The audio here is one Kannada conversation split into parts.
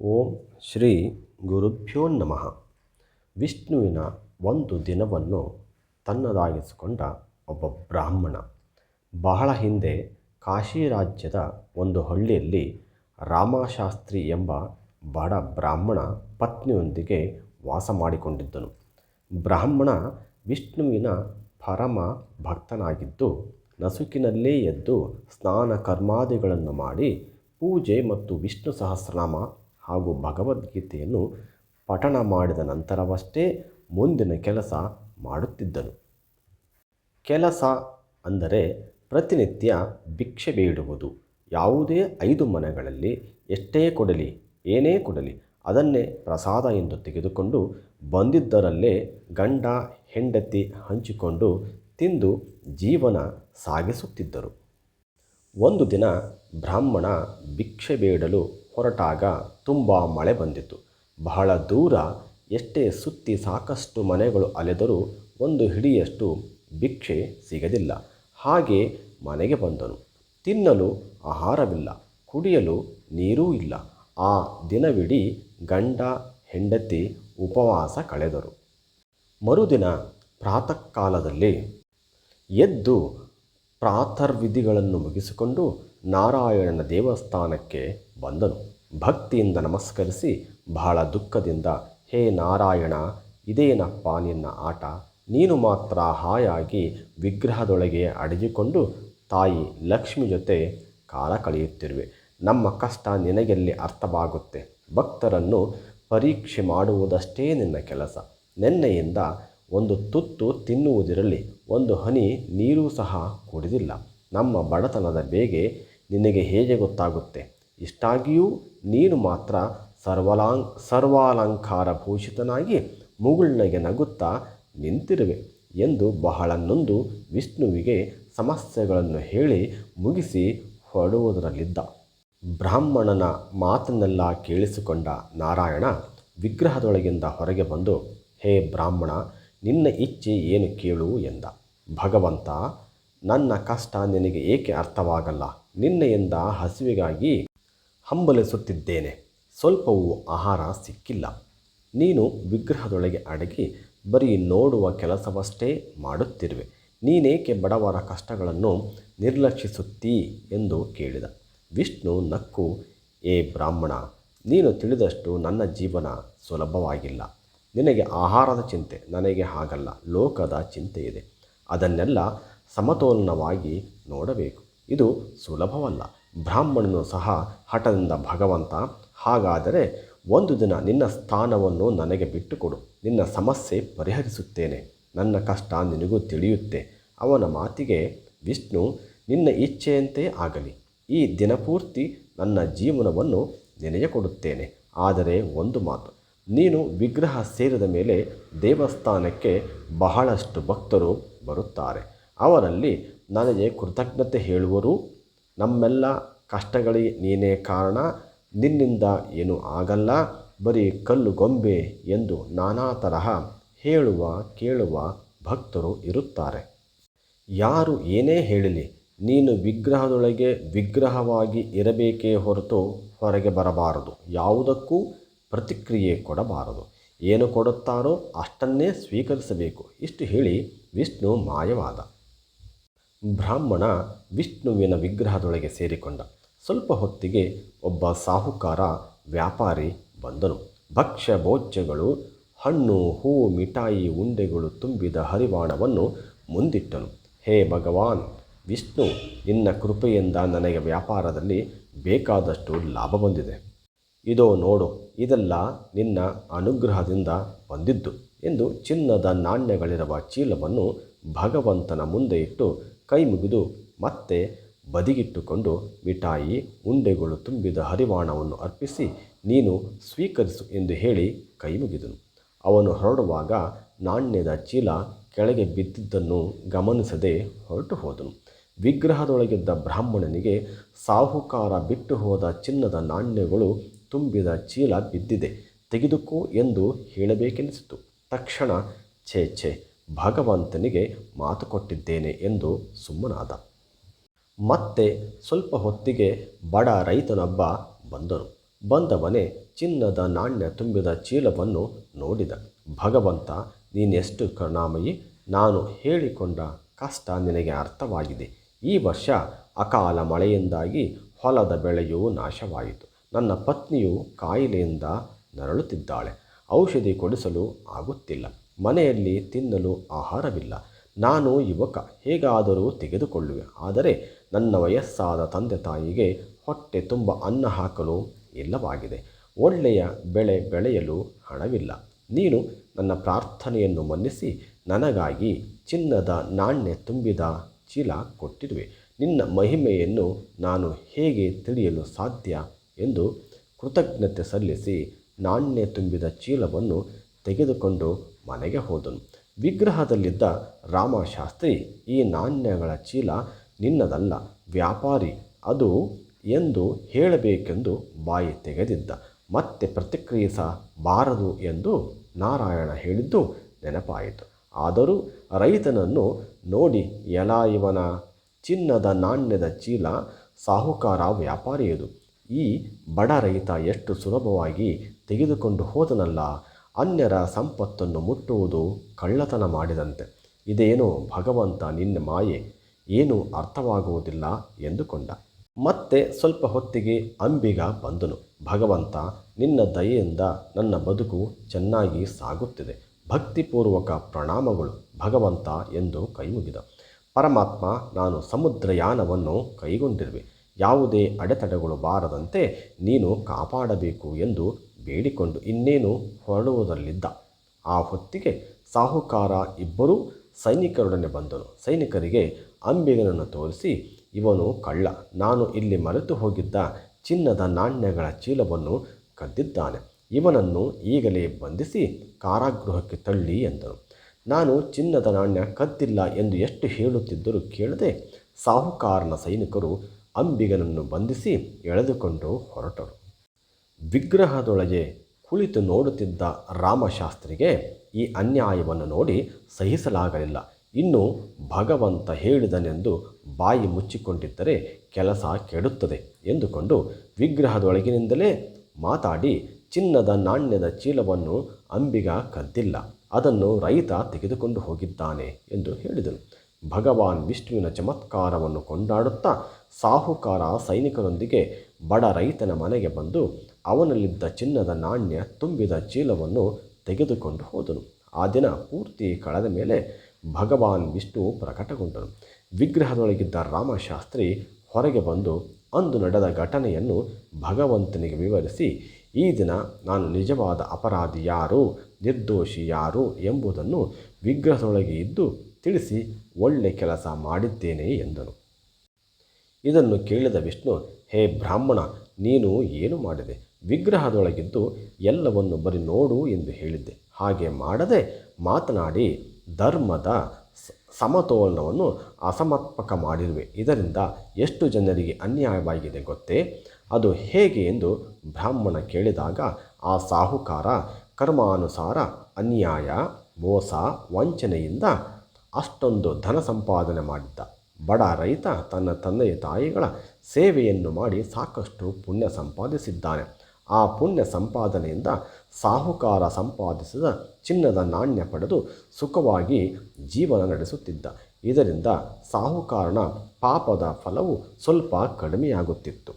ಓಂ ಶ್ರೀ ಗುರುಭ್ಯೋ ನಮಃ. ವಿಷ್ಣುವಿನ ಒಂದು ದಿನವನ್ನು ತನ್ನದಾಗಿಸಿಕೊಂಡ ಒಬ್ಬ ಬ್ರಾಹ್ಮಣ. ಬಹಳ ಹಿಂದೆ ಕಾಶಿ ರಾಜ್ಯದ ಒಂದು ಹಳ್ಳಿಯಲ್ಲಿ ರಾಮಶಾಸ್ತ್ರಿ ಎಂಬ ಬಡ ಬ್ರಾಹ್ಮಣ ಪತ್ನಿಯೊಂದಿಗೆ ವಾಸ ಮಾಡಿಕೊಂಡಿದ್ದನು. ಬ್ರಾಹ್ಮಣ ವಿಷ್ಣುವಿನ ಪರಮ ಭಕ್ತನಾಗಿದ್ದು, ನಸುಕಿನಲ್ಲೇ ಎದ್ದು ಸ್ನಾನ ಕರ್ಮಾದಿಗಳನ್ನು ಮಾಡಿ ಪೂಜೆ ಮತ್ತು ವಿಷ್ಣು ಸಹಸ್ರನಾಮ ಹಾಗೂ ಭಗವದ್ಗೀತೆಯನ್ನು ಪಠಣ ಮಾಡಿದ ನಂತರವಷ್ಟೇ ಮುಂದಿನ ಕೆಲಸ ಮಾಡುತ್ತಿದ್ದನು. ಕೆಲಸ ಅಂದರೆ ಪ್ರತಿನಿತ್ಯ ಭಿಕ್ಷೆ ಬೇಡುವುದು. ಯಾವುದೇ ಐದು ಮನೆಗಳಲ್ಲಿ ಎಷ್ಟೇ ಕೊಡಲಿ, ಏನೇ ಕೊಡಲಿ, ಅದನ್ನೇ ಪ್ರಸಾದ ಎಂದು ತೆಗೆದುಕೊಂಡು ಬಂದಿದ್ದರಲ್ಲೇ ಗಂಡ, ಹೆಂಡತಿ ಹಂಚಿಕೊಂಡು ತಿಂದು ಜೀವನ ಸಾಗಿಸುತ್ತಿದ್ದರು. ಒಂದು ದಿನ ಬ್ರಾಹ್ಮಣ ಭಿಕ್ಷೆ ಬೇಡಲು ಹೊರಟಾಗ ತುಂಬ ಮಳೆ ಬಂದಿತು ಬಹಳ ದೂರ ಎಷ್ಟೇ ಸುತ್ತಿ ಸಾಕಷ್ಟು ಮನೆಗಳು ಅಲೆದರೂ ಒಂದು ಹಿಡಿಯಷ್ಟು ಭಿಕ್ಷೆ ಸಿಗಲಿಲ್ಲ ಹಾಗೆ ಮನೆಗೆ ಬಂದನು. ತಿನ್ನಲು ಆಹಾರವಿಲ್ಲ, ಕುಡಿಯಲು ನೀರೂ ಇಲ್ಲ. ಆ ದಿನವಿಡೀ ಗಂಡ, ಹೆಂಡತಿ ಉಪವಾಸ ಕಳೆದರು. ಮರುದಿನ ಪ್ರಾತಃ ಕಾಲದಲ್ಲಿ ಎದ್ದು ಪ್ರಾಥರ್ವಿಧಿಗಳನ್ನು ಮುಗಿಸಿಕೊಂಡು ನಾರಾಯಣನ ದೇವಸ್ಥಾನಕ್ಕೆ ಬಂದನು. ಭಕ್ತಿಯಿಂದ ನಮಸ್ಕರಿಸಿ ಬಹಳ ದುಃಖದಿಂದ, ಹೇ ನಾರಾಯಣ, ಇದೇನಪ್ಪ ನಿನ್ನ ಆಟ? ನೀನು ಮಾತ್ರ ಹಾಯಾಗಿ ವಿಗ್ರಹದೊಳಗೆ ಅಡಗಿಕೊಂಡು ತಾಯಿ ಲಕ್ಷ್ಮಿ ಜೊತೆ ಕಾಲ ಕಳೆಯುತ್ತಿರುವೆ. ನಮ್ಮ ಕಷ್ಟ ನಿನಗೆಲ್ಲಿ ಅರ್ಥವಾಗುತ್ತೆ? ಭಕ್ತರನ್ನು ಪರೀಕ್ಷೆ ಮಾಡುವುದಷ್ಟೇ ನಿನ್ನ ಕೆಲಸ. ನಿನ್ನೆಯಿಂದ ಒಂದು ತುತ್ತು ತಿನ್ನುವುದಿರಲಿ, ಒಂದು ಹನಿ ನೀರೂ ಸಹ ಕುಡಿದಿಲ್ಲ. ನಮ್ಮ ಬಡತನದ ಬೇಗೆ ನಿನಗೆ ಹೇಗೆ ಗೊತ್ತಾಗುತ್ತೆ? ಇಷ್ಟಾಗಿಯೂ ನೀನು ಮಾತ್ರ ಸರ್ವಲಾಂ, ಸರ್ವಾಲಂಕಾರ ಭೂಷಿತನಾಗಿ ಮುಗುಳ್ನಗೆ ನಗುತ್ತಾ ನಿಂತಿರುವೆ ಎಂದು ಬಹಳ ನೊಂದು ವಿಷ್ಣುವಿಗೆ ಸಮಸ್ಯೆಗಳನ್ನು ಹೇಳಿ ಮುಗಿಸಿ ಹೊರಡುವುದರಲ್ಲಿದ್ದ. ಬ್ರಾಹ್ಮಣನ ಮಾತನ್ನೆಲ್ಲ ಕೇಳಿಸಿಕೊಂಡ ನಾರಾಯಣ ವಿಗ್ರಹದೊಳಗಿಂದ ಹೊರಗೆ ಬಂದು, ಹೇ ಬ್ರಾಹ್ಮಣ, ನಿನ್ನ ಇಚ್ಛೆ ಏನು ಕೇಳು ಎಂದ. ಭಗವಂತ, ನನ್ನ ಕಷ್ಟ ನಿನಗೆ ಏಕೆ ಅರ್ಥವಾಗಲ್ಲ? ನಿನ್ನೆಯಿಂದ ಹಸಿವಿಗಾಗಿ ಹಂಬಲಿಸುತ್ತಿದ್ದೇನೆ ಸ್ವಲ್ಪವೂ ಆಹಾರ ಸಿಕ್ಕಿಲ್ಲ. ನೀನು ವಿಗ್ರಹದೊಳಗೆ ಅಡಗಿ ಬರೀ ನೋಡುವ ಕೆಲಸವಷ್ಟೇ ಮಾಡುತ್ತಿರುವೆ. ನೀನೇಕೆ ಬಡವರ ಕಷ್ಟಗಳನ್ನು ನಿರ್ಲಕ್ಷಿಸುತ್ತೀ ಎಂದು ಕೇಳಿದ. ವಿಷ್ಣು ನಕ್ಕು, ಏ ಬ್ರಾಹ್ಮಣ, ನೀನು ತಿಳಿದಷ್ಟು ನನ್ನ ಜೀವನ ಸುಲಭವಾಗಿಲ್ಲ. ನಿನಗೆ ಆಹಾರದ ಚಿಂತೆ, ನನಗೆ ಹಾಗಲ್ಲ. ಲೋಕದ ಚಿಂತೆ ಇದೆ ಅದನ್ನೆಲ್ಲ ಸಮತೋಲನವಾಗಿ ನೋಡಬೇಕು. ಇದು ಸುಲಭವಲ್ಲ. ಬ್ರಾಹ್ಮಣನು ಸಹ ಹಠದಿಂದ ಭಗವಂತ, ಹಾಗಾದರೆ ಒಂದು ದಿನ ನಿನ್ನ ಸ್ಥಾನವನ್ನು ನನಗೆ ಬಿಟ್ಟುಕೊಡು. ನಿನ್ನ ಸಮಸ್ಯೆ ಪರಿಹರಿಸುತ್ತೇನೆ. ನನ್ನ ಕಷ್ಟ ನಿನಗೂ ತಿಳಿಯುತ್ತೆ. ಅವನ ಮಾತಿಗೆ, ವಿಷ್ಣು, ನಿನ್ನ ಇಚ್ಛೆಯಂತೆ ಆಗಲಿ. ಈ ದಿನಪೂರ್ತಿ ನನ್ನ ಜೀವನವನ್ನು ನೆನೆಯ ಕೊಡುತ್ತೇನೆ. ಆದರೆ ಒಂದು ಮಾತು. ನೀನು ವಿಗ್ರಹ ಸೇರಿದ ಮೇಲೆ ದೇವಸ್ಥಾನಕ್ಕೆ ಬಹಳಷ್ಟು ಭಕ್ತರು ಬರುತ್ತಾರೆ. ಅವರಲ್ಲಿ ನನಗೆ ಕೃತಜ್ಞತೆ ಹೇಳುವರು, ನಮ್ಮೆಲ್ಲ ಕಷ್ಟಗಳಿಗೆ ನೀನೇ ಕಾರಣ, ನಿನ್ನಿಂದ ಏನೂ ಆಗಲ್ಲ, ಬರೀ ಕಲ್ಲು ಗೊಂಬೆ ಎಂದು ನಾನಾ ತರಹ ಹೇಳುವ ಕೇಳುವ ಭಕ್ತರು ಇರುತ್ತಾರೆ. ಯಾರು ಏನೇ ಹೇಳಲಿ, ನೀನು ವಿಗ್ರಹದೊಳಗೆ ವಿಗ್ರಹವಾಗಿ ಇರಬೇಕೇ ಹೊರತು ಹೊರಗೆ ಬರಬಾರದು, ಯಾವುದಕ್ಕೂ ಪ್ರತಿಕ್ರಿಯೆ ಕೊಡಬಾರದು. ಏನು ಕೊಡುತ್ತಾರೋ ಅಷ್ಟನ್ನೇ ಸ್ವೀಕರಿಸಬೇಕು. ಇಷ್ಟು ಹೇಳಿ ವಿಷ್ಣು ಮಾಯವಾದ. ಬ್ರಾಹ್ಮಣ ವಿಷ್ಣುವಿನ ವಿಗ್ರಹದೊಳಗೆ ಸೇರಿಕೊಂಡ. ಸ್ವಲ್ಪ ಹೊತ್ತಿಗೆ ಒಬ್ಬ ಸಾಹುಕಾರ ವ್ಯಾಪಾರಿ ಬಂದನು. ಭಕ್ಷ್ಯ ಭೋಜ್ಯಗಳು, ಹಣ್ಣು, ಹೂ, ಮಿಠಾಯಿ, ಉಂಡೆಗಳು ತುಂಬಿದ ಹರಿವಾಣವನ್ನು ಮುಂದಿಟ್ಟನು. ಹೇ ಭಗವಾನ್, ವಿಷ್ಣು, ನಿನ್ನ ಕೃಪೆಯಿಂದ ನನಗೆ ವ್ಯಾಪಾರದಲ್ಲಿ ಬೇಕಾದಷ್ಟು ಲಾಭ ಬಂದಿದೆ. ಇದೋ ನೋಡು, ಇದೆಲ್ಲ ನಿನ್ನ ಅನುಗ್ರಹದಿಂದ ಬಂದಿದ್ದು ಎಂದು ಚಿನ್ನದ ನಾಣ್ಯಗಳಿರುವ ಚೀಲವನ್ನು ಭಗವಂತನ ಮುಂದೆ ಇಟ್ಟು ಕೈ ಮುಗಿದು ಮತ್ತೆ ಬದಿಗಿಟ್ಟುಕೊಂಡು, ಮಿಠಾಯಿ, ಉಂಡೆಗಳು ತುಂಬಿದ ಹರಿವಾಣವನ್ನು ಅರ್ಪಿಸಿ, ನೀನು ಸ್ವೀಕರಿಸು ಎಂದು ಹೇಳಿ ಕೈ ಮುಗಿದನು ಅವನು ಹೊರಡುವಾಗ ನಾಣ್ಯದ ಚೀಲ ಕೆಳಗೆ ಬಿದ್ದಿದ್ದನ್ನು ಗಮನಿಸದೆ ಹೊರಟು ಹೋದನು ವಿಗ್ರಹದೊಳಗಿದ್ದ ಬ್ರಾಹ್ಮಣನಿಗೆ ಸಾಹುಕಾರ ಬಿಟ್ಟು ಹೋದ ಚಿನ್ನದ ನಾಣ್ಯಗಳು ತುಂಬಿದ ಚೀಲ ಬಿದ್ದಿದೆ, ತೆಗೆದುಕೋ ಎಂದು ಹೇಳಬೇಕೆನಿಸಿತು. ತಕ್ಷಣ ಛೇ ಛೇ ಭಗವಂತನಿಗೆ ಮಾತು ಕೊಟ್ಟಿದ್ದೇನೆ ಎಂದು ಸುಮ್ಮನಾದ. ಮತ್ತೆ ಸ್ವಲ್ಪ ಹೊತ್ತಿಗೆ ಬಡ ರೈತನೊಬ್ಬ ಬಂದನು. ಬಂದವನೇ ಚಿನ್ನದ ನಾಣ್ಯ ತುಂಬಿದ ಚೀಲವನ್ನು ನೋಡಿದ. ಭಗವಂತ, ನೀನೆಷ್ಟು ಕರುಣಾಮಯಿ, ನಾನು ಹೇಳಿಕೊಂಡ ಕಷ್ಟ ನಿನಗೆ ಅರ್ಥವಾಗಿದೆ. ಈ ವರ್ಷ ಅಕಾಲ ಮಳೆಯಿಂದಾಗಿ ಹೊಲದ ಬೆಳೆಯೂ ನಾಶವಾಯಿತು. ನನ್ನ ಪತ್ನಿಯು ಕಾಯಿಲೆಯಿಂದ ನರಳುತ್ತಿದ್ದಾಳೆ. ಔಷಧಿ ಕೊಡಿಸಲು ಆಗುತ್ತಿಲ್ಲ. ಮನೆಯಲ್ಲಿ ತಿನ್ನಲು ಆಹಾರವಿಲ್ಲ. ನಾನು ಯುವಕ, ಹೇಗಾದರೂ ತೆಗೆದುಕೊಳ್ಳುವೆ. ಆದರೆ ನನ್ನ ವಯಸ್ಸಾದ ತಂದೆ ತಾಯಿಗೆ ಹೊಟ್ಟೆ ತುಂಬ ಅನ್ನ ಹಾಕಲು ಇಲ್ಲವಾಗಿದೆ. ಒಳ್ಳೆಯ ಬೆಳೆ ಬೆಳೆಯಲು ಹಣವಿಲ್ಲ. ನೀನು ನನ್ನ ಪ್ರಾರ್ಥನೆಯನ್ನು ಮನ್ನಿಸಿ, ನನಗಾಗಿ ಚಿನ್ನದ ನಾಣ್ಯ ತುಂಬಿದ ಚೀಲ ಕೊಟ್ಟಿರುವೆ. ನಿನ್ನ ಮಹಿಮೆಯನ್ನು ನಾನು ಹೇಗೆ ತಿಳಿಯಲು ಸಾಧ್ಯ ಎಂದು ಕೃತಜ್ಞತೆ ಸಲ್ಲಿಸಿ ನಾಣ್ಯ ತುಂಬಿದ ಚೀಲವನ್ನು ತೆಗೆದುಕೊಂಡು ಮನೆಗೆ ಹೋದನು. ವಿಗ್ರಹದಲ್ಲಿದ್ದ ರಾಮಶಾಸ್ತ್ರಿ ಈ ನಾಣ್ಯಗಳ ಚೀಲ ನಿನ್ನದಲ್ಲ, ವ್ಯಾಪಾರಿ ಅದು ಎಂದು ಹೇಳಬೇಕೆಂದು ಬಾಯಿ ತೆಗೆದಿದ್ದ. ಮತ್ತೆ ಪ್ರತಿಕ್ರಿಯಿಸಬಾರದು ಎಂದು ನಾರಾಯಣ ಹೇಳಿದ್ದು ನೆನಪಾಯಿತು. ಆದರೂ ರೈತನನ್ನು ನೋಡಿ, ಎಲ ಇವನ ಚಿನ್ನದ ನಾಣ್ಯದ ಚೀಲ ಸಾಹುಕಾರ ವ್ಯಾಪಾರಿಯದು. ಈ ಬಡ ರೈತ ಎಷ್ಟು ಸುಲಭವಾಗಿ ತೆಗೆದುಕೊಂಡು ಹೋದನಲ್ಲ ಅನ್ಯರ ಸಂಪತ್ತನ್ನು ಮುಟ್ಟುವುದು ಕಳ್ಳತನ ಮಾಡಿದಂತೆ. ಇದೇನು ಭಗವಂತ ನಿನ್ನ ಮಾಯೆ? ಏನೂ ಅರ್ಥವಾಗುವುದಿಲ್ಲ ಎಂದುಕೊಂಡ. ಮತ್ತೆ ಸ್ವಲ್ಪ ಹೊತ್ತಿಗೆ ಅಂಬಿಗ ಬಂದನು. ಭಗವಂತ, ನಿನ್ನ ದಯೆಯಿಂದ ನನ್ನ ಬದುಕು ಚೆನ್ನಾಗಿ ಸಾಗುತ್ತಿದೆ. ಭಕ್ತಿಪೂರ್ವಕ ಪ್ರಣಾಮಗಳು ಭಗವಂತ ಎಂದು ಕೈಮುಗಿದ. ಪರಮಾತ್ಮ, ನಾನು ಸಮುದ್ರಯಾನವನ್ನು ಕೈಗೊಂಡಿರುವೆ. ಯಾವುದೇ ಅಡೆತಡೆಗಳು ಬಾರದಂತೆ ನೀನು ಕಾಪಾಡಬೇಕು ಎಂದು ಬೇಡಿಕೊಂಡು ಇನ್ನೇನು ಹೊರಡುವುದರಲ್ಲಿದ್ದ. ಆ ಹೊತ್ತಿಗೆ ಸಾಹುಕಾರ ಇಬ್ಬರೂ ಸೈನಿಕರೊಡನೆ ಬಂದನು ಸೈನಿಕರಿಗೆ ಅಂಬಿಗನನ್ನು ತೋರಿಸಿ, ಇವನು ಕಳ್ಳ. ನಾನು ಇಲ್ಲಿ ಮರೆತು ಹೋಗಿದ್ದ ಚಿನ್ನದ ನಾಣ್ಯಗಳ ಚೀಲವನ್ನು ಕದ್ದಿದ್ದಾನೆ. ಇವನನ್ನು ಈಗಲೇ ಬಂಧಿಸಿ ಕಾರಾಗೃಹಕ್ಕೆ ತಳ್ಳಿ ಎಂದನು ನಾನು ಚಿನ್ನದ ನಾಣ್ಯ ಕದ್ದಿಲ್ಲ ಎಂದು ಎಷ್ಟು ಹೇಳುತ್ತಿದ್ದರೂ ಕೇಳದೆ ಸಾಹುಕಾರನ ಸೈನಿಕರು ಅಂಬಿಗನನ್ನು ಬಂಧಿಸಿ ಎಳೆದುಕೊಂಡು ಹೊರಟರು. ವಿಗ್ರಹದೊಳಗೆ ಕುಳಿತು ನೋಡುತ್ತಿದ್ದ ರಾಮಶಾಸ್ತ್ರಿಗೆ ಈ ಅನ್ಯಾಯವನ್ನು ನೋಡಿ ಸಹಿಸಲಾಗಲಿಲ್ಲ. ಇನ್ನು ಭಗವಂತ ಹೇಳಿದನೆಂದು ಬಾಯಿ ಮುಚ್ಚಿಕೊಂಡಿದ್ದರೆ ಕೆಲಸ ಕೆಡುತ್ತದೆ ಎಂದುಕೊಂಡು ವಿಗ್ರಹದೊಳಗಿನಿಂದಲೇ ಮಾತಾಡಿ ಚಿನ್ನದ ನಾಣ್ಯದ ಚೀಲವನ್ನು ಅಂಬಿಗ ಕದ್ದಿಲ್ಲ. ಅದನ್ನು ರೈತ ತೆಗೆದುಕೊಂಡು ಹೋಗಿದ್ದಾನೆ ಎಂದು ಹೇಳಿದನು. ಭಗವಾನ್ ವಿಷ್ಣುವಿನ ಚಮತ್ಕಾರವನ್ನು ಕೊಂಡಾಡುತ್ತಾ ಸಾಹುಕಾರ ಸೈನಿಕರೊಂದಿಗೆ ಬಡ ರೈತನ ಮನೆಗೆ ಬಂದು ಅವನಲ್ಲಿದ್ದ ಚಿನ್ನದ ನಾಣ್ಯ ತುಂಬಿದ ಚೀಲವನ್ನು ತೆಗೆದುಕೊಂಡು ಹೋದನು. ಆ ದಿನ ಪೂರ್ತಿ ಕಳೆದ ಮೇಲೆ ಭಗವಾನ್ ವಿಷ್ಣು ಪ್ರಕಟಗೊಂಡನು. ವಿಗ್ರಹದೊಳಗಿದ್ದ ರಾಮಶಾಸ್ತ್ರಿ ಹೊರಗೆ ಬಂದು ಅಂದು ನಡೆದ ಘಟನೆಯನ್ನು ಭಗವಂತನಿಗೆ ವಿವರಿಸಿ, ಈ ದಿನ ನಾನು ನಿಜವಾದ ಅಪರಾಧಿ ಯಾರು, ನಿರ್ದೋಷಿ ಯಾರು ಎಂಬುದನ್ನು ವಿಗ್ರಹದೊಳಗೆ ಇದ್ದು ತಿಳಿಸಿ ಒಳ್ಳೆ ಕೆಲಸ ಮಾಡಿದ್ದೇನೆ ಎಂದನು. ಇದನ್ನು ಕೇಳಿದ ವಿಷ್ಣು, ಹೇ ಬ್ರಾಹ್ಮಣ, ನೀನು ಏನು ಮಾಡಿದೆ? ವಿಗ್ರಹದೊಳಗಿದ್ದು ಎಲ್ಲವನ್ನು ಬರಿ ನೋಡು ಎಂದು ಹೇಳಿದ್ದೆ. ಹಾಗೆ ಮಾಡದೆ ಮಾತನಾಡಿ ಧರ್ಮದ ಸಮತೋಲನವನ್ನು ಅಸಮರ್ಪಕ ಮಾಡಿರುವೆ. ಇದರಿಂದ ಎಷ್ಟು ಜನರಿಗೆ ಅನ್ಯಾಯವಾಗಿದೆ ಗೊತ್ತೇ? ಅದು ಹೇಗೆ ಎಂದು ಬ್ರಾಹ್ಮಣ ಕೇಳಿದಾಗ ಆ ಸಾಹುಕಾರ ಕರ್ಮಾನುಸಾರ ಅನ್ಯಾಯ, ಮೋಸ, ವಂಚನೆಯಿಂದ ಅಷ್ಟೊಂದು ಧನ ಸಂಪಾದನೆ ಮಾಡಿದ್ದ. ಬಡ ರೈತ ತನ್ನ ತಂದೆಯ ತಾಯಿಗಳ ಸೇವೆಯನ್ನು ಮಾಡಿ ಸಾಕಷ್ಟು ಪುಣ್ಯ ಸಂಪಾದಿಸಿದ್ದಾನೆ. ಆ ಪುಣ್ಯ ಸಂಪಾದನೆಯಿಂದ ಸಾಹುಕಾರ ಸಂಪಾದಿಸಿದ ಚಿನ್ನದ ನಾಣ್ಯ ಪಡೆದು ಸುಖವಾಗಿ ಜೀವನ ನಡೆಸುತ್ತಿದ್ದ. ಇದರಿಂದ ಸಾಹುಕಾರನ ಪಾಪದ ಫಲವು ಸ್ವಲ್ಪ ಕಡಿಮೆಯಾಗುತ್ತಿತ್ತು.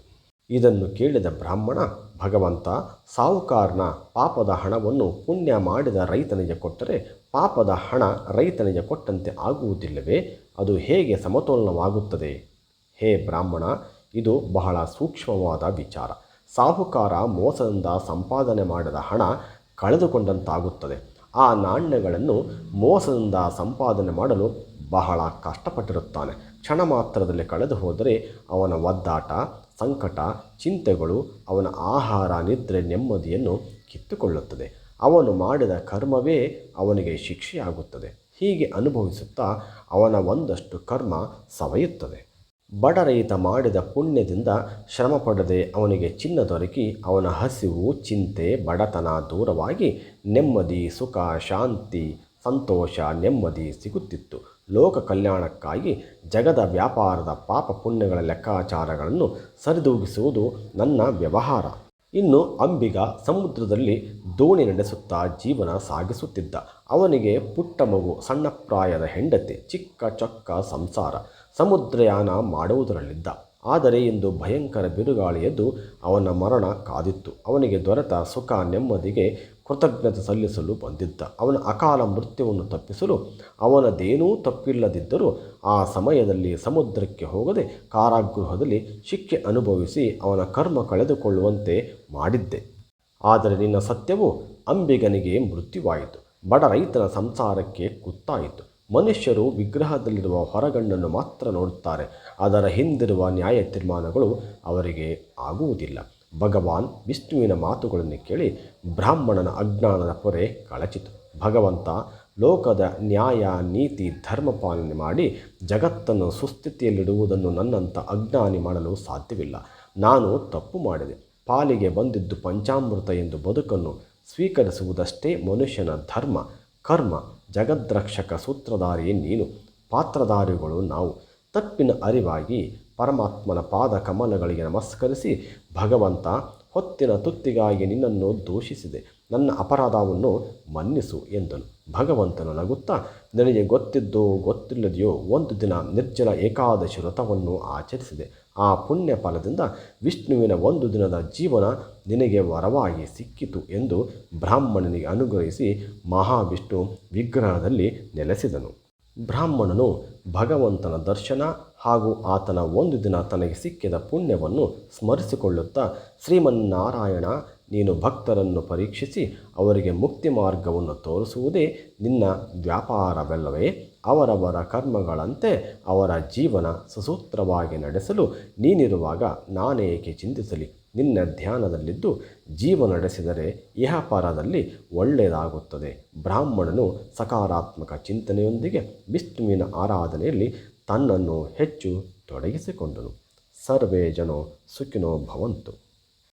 ಇದನ್ನು ಕೇಳಿದ ಬ್ರಾಹ್ಮಣ, ಭಗವಂತ, ಸಾಹುಕಾರನ ಪಾಪದ ಹಣವನ್ನು ಪುಣ್ಯ ಮಾಡಿದ ರೈತನಿಗೆ ಕೊಟ್ಟರೆ ಪಾಪದ ಹಣ ರೈತನಿಗೆ ಕೊಟ್ಟಂತೆ ಆಗುವುದಿಲ್ಲವೇ? ಅದು ಹೇಗೆ ಸಮತೋಲನವಾಗುತ್ತದೆ? ಹೇ ಬ್ರಾಹ್ಮಣ, ಇದು ಬಹಳ ಸೂಕ್ಷ್ಮವಾದ ವಿಚಾರ. ಸಾಹುಕಾರ ಮೋಸದಿಂದ ಸಂಪಾದನೆ ಮಾಡಿದ ಹಣ ಕಳೆದುಕೊಂಡಂತಾಗುತ್ತದೆ. ಆ ನಾಣ್ಯಗಳನ್ನು ಮೋಸದಿಂದ ಸಂಪಾದನೆ ಮಾಡಲು ಬಹಳ ಕಷ್ಟಪಟ್ಟಿರುತ್ತಾನೆ. ಕ್ಷಣ ಮಾತ್ರದಲ್ಲಿ ಕಳೆದು ಹೋದರೆ ಅವನ ಒದ್ದಾಟ, ಸಂಕಟ, ಚಿಂತೆಗಳು, ಅವನ ಆಹಾರ ನಿದ್ರೆ ನೆಮ್ಮದಿಯನ್ನು ಕಿತ್ತುಕೊಳ್ಳುತ್ತದೆ. ಅವನು ಮಾಡಿದ ಕರ್ಮವೇ ಅವನಿಗೆ ಶಿಕ್ಷೆಯಾಗುತ್ತದೆ. ಹೀಗೆ ಅನುಭವಿಸುತ್ತಾ ಅವನ ಒಂದಷ್ಟು ಕರ್ಮ ಸವೆಯುತ್ತದೆ. ಬಡ ರೈತ ಮಾಡಿದ ಪುಣ್ಯದಿಂದ ಶ್ರಮ ಪಡದೆ ಅವನಿಗೆ ಚಿನ್ನ ದೊರಕಿ ಅವನ ಹಸಿವು, ಚಿಂತೆ, ಬಡತನ ದೂರವಾಗಿ ನೆಮ್ಮದಿ, ಸುಖ, ಶಾಂತಿ, ಸಂತೋಷ, ನೆಮ್ಮದಿ ಸಿಗುತ್ತಿತ್ತು. ಲೋಕ ಕಲ್ಯಾಣಕ್ಕಾಗಿ ಜಗದ ವ್ಯಾಪಾರದ ಪಾಪ ಪುಣ್ಯಗಳ ಲೆಕ್ಕಾಚಾರಗಳನ್ನು ಸರಿದೂಗಿಸುವುದು ನನ್ನ ವ್ಯವಹಾರ. ಇನ್ನು ಅಂಬಿಗ ಸಮುದ್ರದಲ್ಲಿ ದೋಣಿ ನಡೆಸುತ್ತಾ ಜೀವನ ಸಾಗಿಸುತ್ತಿದ್ದ. ಅವನಿಗೆ ಪುಟ್ಟ ಮಗು, ಸಣ್ಣ ಪ್ರಾಯದ ಹೆಂಡತಿ, ಚಿಕ್ಕ ಚೊಕ್ಕ ಸಂಸಾರ. ಸಮುದ್ರಯಾನ ಮಾಡುವುದರಲ್ಲಿದ್ದ. ಆದರೆ ಇಂದು ಭಯಂಕರ ಬಿರುಗಾಳಿ ಎದ್ದು ಅವನ ಮರಣ ಕಾದಿತ್ತು. ಅವನಿಗೆ ದೊರೆತ ಸುಖ ನೆಮ್ಮದಿಗೆ ಕೃತಜ್ಞತೆ ಸಲ್ಲಿಸಲು ಬಂದಿದ್ದ. ಅವನ ಅಕಾಲ ಮೃತ್ಯುವನ್ನು ತಪ್ಪಿಸಲು ಅವನದೇನೂ ತಪ್ಪಿಲ್ಲದಿದ್ದರೂ ಆ ಸಮಯದಲ್ಲಿ ಸಮುದ್ರಕ್ಕೆ ಹೋಗದೆ ಕಾರಾಗೃಹದಲ್ಲಿ ಶಿಕ್ಷೆ ಅನುಭವಿಸಿ ಅವನ ಕರ್ಮ ಕಳೆದುಕೊಳ್ಳುವಂತೆ ಮಾಡಿದ್ದೆ. ಆದರೆ ನಿನ್ನ ಸತ್ಯವು ಅಂಬಿಗನಿಗೆ ಮೃತ್ಯುವಾಯಿತು. ಬಡ ರೈತನ ಸಂಸಾರಕ್ಕೆ ಕುತ್ತಾಯಿತು. ಮನುಷ್ಯರು ವಿಗ್ರಹದಲ್ಲಿರುವ ಹೊರಗಣ್ಣನ್ನು ಮಾತ್ರ ನೋಡುತ್ತಾರೆ, ಅದರ ಹಿಂದಿರುವ ನ್ಯಾಯ ತೀರ್ಮಾನಗಳು ಅವರಿಗೆ ಆಗುವುದಿಲ್ಲ. ಭಗವಾನ್ ವಿಷ್ಣುವಿನ ಮಾತುಗಳನ್ನು ಕೇಳಿ ಬ್ರಾಹ್ಮಣನ ಅಜ್ಞಾನದ ಪೊರೆ ಕಳಚಿತು. ಭಗವಂತ ಲೋಕದ ನ್ಯಾಯ, ನೀತಿ, ಧರ್ಮ ಪಾಲನೆ ಮಾಡಿ ಜಗತ್ತನ್ನು ಸುಸ್ಥಿತಿಯಲ್ಲಿಡುವುದನ್ನು ನನ್ನಂಥ ಅಜ್ಞಾನಿ ಮಾಡಲು ಸಾಧ್ಯವಿಲ್ಲ. ನಾನು ತಪ್ಪು ಮಾಡಿದೆ. ಪಾಲಿಗೆ ಬಂದಿದ್ದು ಪಂಚಾಮೃತ ಎಂದು ಬದುಕನ್ನು ಸ್ವೀಕರಿಸುವುದಷ್ಟೇ ಮನುಷ್ಯನ ಧರ್ಮ, ಕರ್ಮ. ಜಗದ್ರಕ್ಷಕ ಸೂತ್ರಧಾರಿ ನೀನು. ಪಾತ್ರಧಾರಿಗಳು ನಾವು. ತಪ್ಪಿನ ಅರಿವಾಗಿ ಪರಮಾತ್ಮನ ಪಾದ ಕಮಲಗಳಿಗೆ ನಮಸ್ಕರಿಸಿ ಭಗವಂತ ಹೊತ್ತಿನ ತುತ್ತಿಗಾಗಿ ನಿನ್ನನ್ನು ದೂಷಿಸಿದೆ. ನನ್ನ ಅಪರಾಧವನ್ನು ಮನ್ನಿಸು ಎಂದನು. ಭಗವಂತನು ನಗುತ್ತಾ, ನನಗೆ ಗೊತ್ತಿದ್ದೋ ಗೊತ್ತಿಲ್ಲದೆಯೋ ಒಂದು ದಿನ ನಿರ್ಜಲ ಏಕಾದಶಿ ವ್ರತವನ್ನು ಆಚರಿಸಿದೆ. ಆ ಪುಣ್ಯ ಫಲದಿಂದ ವಿಷ್ಣುವಿನ ಒಂದು ದಿನದ ಜೀವನ ನಿನಗೆ ವರವಾಗಿ ಸಿಕ್ಕಿತು ಎಂದು ಬ್ರಾಹ್ಮಣನಿಗೆ ಅನುಗ್ರಹಿಸಿ ಮಹಾವಿಷ್ಣು ವಿಗ್ರಹದಲ್ಲಿ ನೆಲೆಸಿದನು. ಬ್ರಾಹ್ಮಣನು ಭಗವಂತನ ದರ್ಶನ ಹಾಗೂ ಆತನ ಒಂದು ದಿನ ತನಗೆ ಸಿಕ್ಕಿದ ಪುಣ್ಯವನ್ನು ಸ್ಮರಿಸಿಕೊಳ್ಳುತ್ತಾ ಶ್ರೀಮನ್ನಾರಾಯಣ ನೀನು ಭಕ್ತರನ್ನು ಪರೀಕ್ಷಿಸಿ ಅವರಿಗೆ ಮುಕ್ತಿ ಮಾರ್ಗವನ್ನು ತೋರಿಸುವುದೇ ನಿನ್ನ ವ್ಯಾಪಾರವಲ್ಲವೇ. ಅವರವರ ಕರ್ಮಗಳಂತೆ ಅವರ ಜೀವನ ಸುಸೂತ್ರವಾಗಿ ನಡೆಸಲು ನೀನಿರುವಾಗ ನಾನೇಕೆ ಚಿಂತಿಸಲಿ? ನಿನ್ನ ಧ್ಯಾನದಲ್ಲಿದ್ದು ಜೀವ ನಡೆಸಿದರೆ ಇಹಪರದಲ್ಲಿ ಒಳ್ಳೆಯದಾಗುತ್ತದೆ. ಬ್ರಾಹ್ಮಣನು ಸಕಾರಾತ್ಮಕ ಚಿಂತನೆಯೊಂದಿಗೆ ವಿಷ್ಣುವಿನ ಆರಾಧನೆಯಲ್ಲಿ ತನ್ನನ್ನು ಹೆಚ್ಚು ತೊಡಗಿಸಿಕೊಂಡನು. ಸರ್ವೇ ಜನೋ ಸುಖಿನೋ ಭವಂತು.